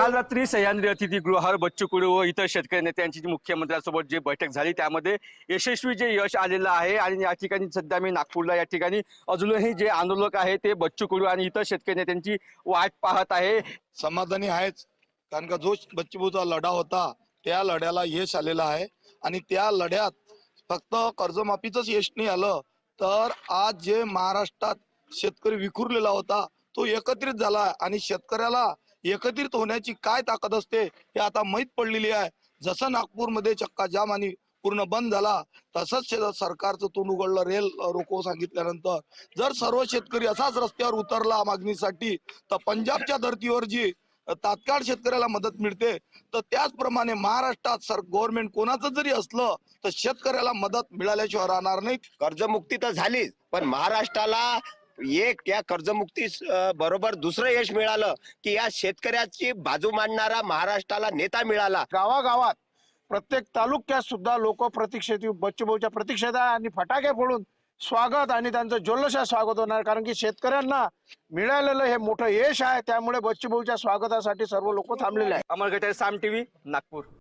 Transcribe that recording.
काल रात्री सह्याद्री अतिथीगृहावर बच्चू कडू व इतर शेतकरी नेत्यांची मुख्यमंत्र्यांसोबत जी बैठक झाली त्यामध्ये यशस्वी जे यश आलेलं आहे आणि या ठिकाणी सध्या मी नागपूरला या ठिकाणी अजूनही जे आंदोलक आहे ते बच्चू कडू आणि इतर शेतकरी नेत्यांची वाट पाहत आहे. समाधानी आहेच कारण का जो बच्चूभाऊचा लढा होता त्या लढ्याला यश आलेला आहे आणि त्या लढ्यात फक्त कर्जमाफीच यश नाही आलं तर आज जे महाराष्ट्रात शेतकरी विखुरलेला होता तो एकत्रित झाला आणि शेतकऱ्याला एकत्रित होण्याची काय ताकद असते हे आता माहीत पडलेली आहे. जसं नागपूरमध्ये चक्का जाम आणि पूर्ण बंद झाला तसंच सरकारचं तोंड उघडलं रेल रोको सांगितल्यानंतर. जर सर्व शेतकरी असाच रस्त्यावर उतरला मागणीसाठी तर पंजाबच्या धर्तीवर जी तात्काळ शेतकऱ्याला मदत मिळते तर त्याचप्रमाणे महाराष्ट्रात सर गव्हर्नमेंट कोणाचं जरी असलं तर शेतकऱ्याला मदत मिळाल्याशिवाय राहणार नाही कर्जमुक्ती तर झालीच पण महाराष्ट्राला एक या कर्जमुक्ती बरोबर दुसरं यश मिळालं की या शेतकऱ्याची बाजू मांडणारा महाराष्ट्राला नेता मिळाला. गावागावात प्रत्येक तालुक्यात सुद्धा लोक प्रतीक्षेत बच्चूभाऊच्या प्रतीक्षेत आहे आणि फटाके फोडून स्वागत आणि त्यांचं जल्लोषात स्वागत होणार. कारण की शेतकऱ्यांना मिळालेलं हे मोठं यश आहे त्यामुळे बच्चूभाऊच्या स्वागतासाठी सर्व लोक थांबलेले आहेत. अमर गटारे साम टीव्ही नागपूर.